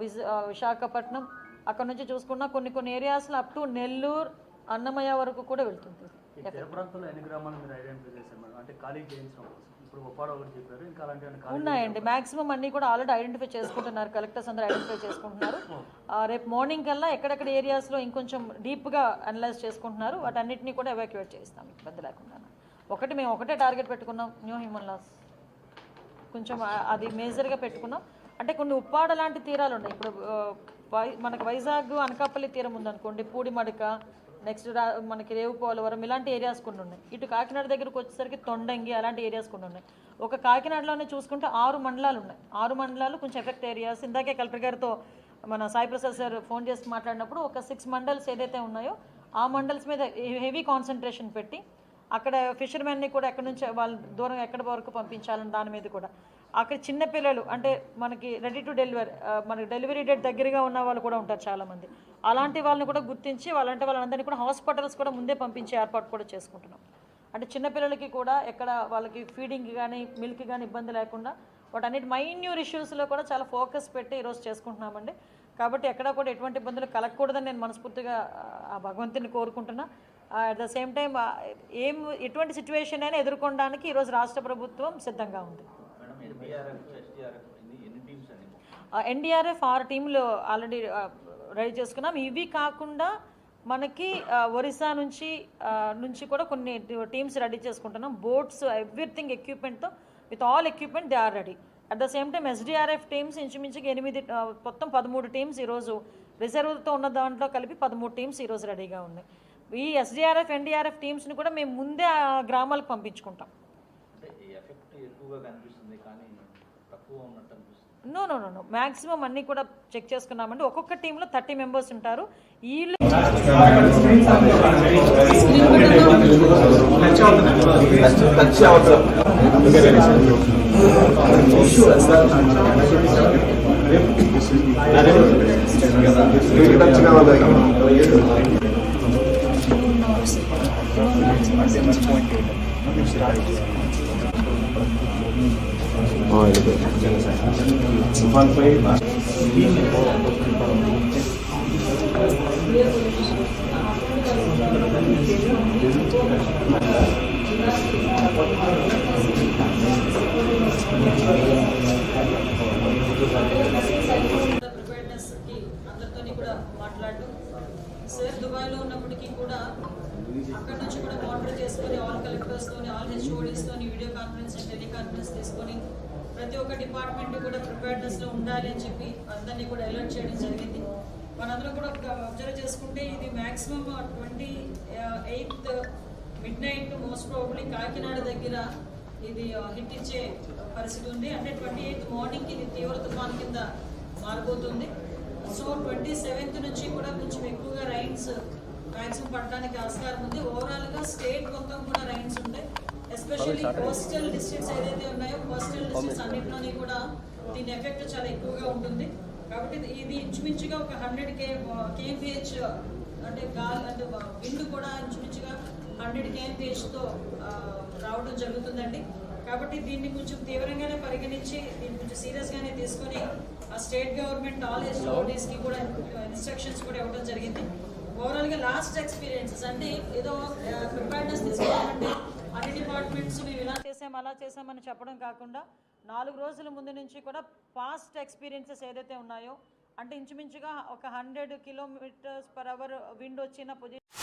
విజ విశాఖపట్నం అక్కడ నుంచి చూసుకున్నా కొన్ని కొన్ని ఏరియాస్లో అప్ టు నెల్లూరు అన్నమయ్య వరకు కూడా వెళ్తుంది ఉన్నాయండి మాక్సిమం అన్నీ కూడా ఆల్రెడీ ఐడెంటిఫై చేసుకుంటున్నారు. కలెక్టర్స్ అందరూ ఐడెంటిఫై చేసుకుంటున్నారు. రేపు మార్నింగ్ కల్లా ఎక్కడెక్కడ ఏరియాస్లో ఇంకొంచెం డీప్గా అనలైజ్ చేసుకుంటున్నారు. వాటన్నిటిని కూడా ఎవాక్యుయేట్ చేస్తాం ఇబ్బంది లేకుండా. ఒకటి మేము ఒకటే టార్గెట్ పెట్టుకున్నాం. న్యూ హ్యూమన్ లాస్ కొంచెం అది మేజర్గా పెట్టుకున్నాం. అంటే కొన్ని ఉప్పాడ లాంటి తీరాలు ఉన్నాయి. ఇప్పుడు మనకు వై- వైజాగ్ అనకాపల్లి తీరం ఉందనుకోండి పూడిమడక నెక్స్ట్ మనకి రేవు పోలవరం ఇలాంటి ఏరియాస్ కొన్ని ఉన్నాయి. ఇటు కాకినాడ దగ్గరకు వచ్చేసరికి తొండంగి అలాంటి ఏరియాస్ కొన్ని ఉన్నాయి. ఒక కాకినాడలోనే చూసుకుంటే ఆరు మండలాలు ఉన్నాయి. ఆరు మండలాలు కొంచెం ఎఫెక్ట్ ఏరియాస్ ఇందాకే కలెక్టర్ గారితో మన సాయి ప్రసాద్ సార్ ఫోన్ చేసి మాట్లాడినప్పుడు ఒక సిక్స్ మండల్స్ ఏదైతే ఉన్నాయో ఆ మండల్స్ మీద హెవీ కాన్సన్ట్రేషన్ పెట్టి అక్కడ ఫిషర్మెన్ని కూడా ఎక్కడి నుంచి వాళ్ళ దూరం ఎక్కడి వరకు పంపించాలని దాని మీద కూడా. అక్కడ చిన్నపిల్లలు అంటే మనకి రెడీ టు డెలివరీ మనకి డెలివరీ డేట్ దగ్గరగా ఉన్న వాళ్ళు కూడా ఉంటారు చాలామంది. అలాంటి వాళ్ళని కూడా గుర్తించి వాళ్ళంటే వాళ్ళందరినీ కూడా హాస్పిటల్స్ కూడా ముందే పంపించే ఏర్పాటు కూడా చేసుకుంటున్నాం. అంటే చిన్నపిల్లలకి కూడా ఎక్కడ వాళ్ళకి ఫీడింగ్ కానీ మిల్క్ కానీ ఇబ్బంది లేకుండా వాటన్నిటి మైన్యూర్ ఇష్యూస్లో కూడా చాలా ఫోకస్ పెట్టి ఈరోజు చేసుకుంటున్నామండి. కాబట్టి ఎక్కడ కూడా ఎటువంటి ఇబ్బందులు కలగకూడదని నేను మనస్ఫూర్తిగా ఆ భగవంతుని కోరుకుంటున్నా. అట్ ద సేమ్ టైం ఏం ఎటువంటి సిచ్యువేషన్ అయినా ఎదుర్కొనడానికి ఈరోజు రాష్ట్ర ప్రభుత్వం సిద్ధంగా ఉంది. ఎన్డీఆర్ఎఫ్ ఆరు టీంలు ఆల్రెడీ రెడీ చేసుకున్నాం. ఇవి కాకుండా మనకి ఒరిస్సా నుంచి నుంచి కూడా కొన్ని టీమ్స్ రెడీ చేసుకుంటున్నాం. Boats everything ఎక్విప్మెంట్తో with all equipment they are ready at the same time SDRF teams ఇంచుమించుగా ఎనిమిది మొత్తం పదమూడు టీమ్స్ ఈరోజు రిజర్వ్తో ఉన్న దాంట్లో కలిపి పదమూడు టీమ్స్ ఈరోజు రెడీగా ఉన్నాయి. ఈ ఎస్డీఆర్ఎఫ్ ఎన్డీఆర్ఎఫ్ టీమ్స్ని కూడా మేము ముందే ఆ గ్రామాలకు పంపించుకుంటాం. ఎఫెక్ట్ ఎక్కువగా కనిపిస్తుంది కానీ no no no no maximum అన్నీ కూడా చెక్ చేసుకున్నామండి. ఒక్కొక్క టీంలో థర్టీ మెంబర్స్ ఉంటారు. వీళ్ళు ప్రిపేర్నెస్కి అందరితోని కూడా మాట్లాడడం సార్ దుబాయ్లో ఉన్నప్పటికీ కూడా అక్కడ నుంచి కూడా మానిటర్ చేసుకొని ఆల్ కలెక్టర్స్తోని ఆల్ హెచ్ఓడీస్తోని వీడియో కాన్ఫరెన్స్ అండ్ టెలికాన్ఫరెన్స్ తీసుకొని ప్రతి ఒక్క డిపార్ట్మెంట్ కూడా ప్రిపేర్నెస్లో ఉండాలి అని చెప్పి అందరినీ కూడా అలర్ట్ చేయడం జరిగింది. మనందరం కూడా అబ్జర్వ్ చేసుకుంటే ఇది maximum twenty eighth midnight most probably Kakinada దగ్గర ఇది uh, హిట్ ఇచ్చే పరిస్థితి ఉంది. అంటే ట్వంటీ ఎయిత్ మార్నింగ్ ఇది తీవ్ర తుఫాన్ కింద మారిపోతుంది. సో ట్వంటీ సెవెంత్ నుంచి కూడా కొంచెం ఎక్కువగా రైన్స్ మ్యాక్సిమం పడడానికి ఆస్కారం ఉంది. ఓవరాల్గా స్టేట్ మొత్తం కూడా రైన్స్ ఉంటాయి ఎస్పెషల్లీ కోస్టల్ డిస్ట్రిక్ట్స్ ఏదైతే ఉన్నాయో కోస్టల్ డిస్ట్రిక్ట్స్ అన్నింటిలోని కూడా దీని ఎఫెక్ట్ చాలా ఎక్కువగా ఉంటుంది. కాబట్టి ఇది- ఇంచుమించుగా ఒక హండ్రెడ్ కే కేఎంపిహెచ్ అంటే గాలి అంటే విండ్ కూడా ఇంచుమించుగా హండ్రెడ్ కేఎంపిహెచ్తో రావడం జరుగుతుందండి. కాబట్టి దీన్ని కొంచెం తీవ్రంగానే పరిగణించి దీన్ని కొంచెం సీరియస్గానే తీసుకొని ఆ స్టేట్ గవర్నమెంట్ ఆల్కి కూడా ఇన్స్ట్రక్షన్స్ కూడా ఇవ్వడం జరిగింది. ఓవరాల్గా లాస్ట్ ఎక్స్పీరియన్సెస్ అంటే ఏదో ప్రిపేర్నెస్ తీసుకోవాలంటే అన్ని డిపార్ట్మెంట్స్ మేము ఇలా చేసాం అలా చేసామని చెప్పడం కాకుండా నాలుగు రోజుల ముందు నుంచి కూడా పాస్ట్ ఎక్స్పీరియన్సెస్ ఏదైతే ఉన్నాయో అంటే ఇంచుమించుగా ఒక hundred kilometres per hour wind వచ్చిన పొజిషన్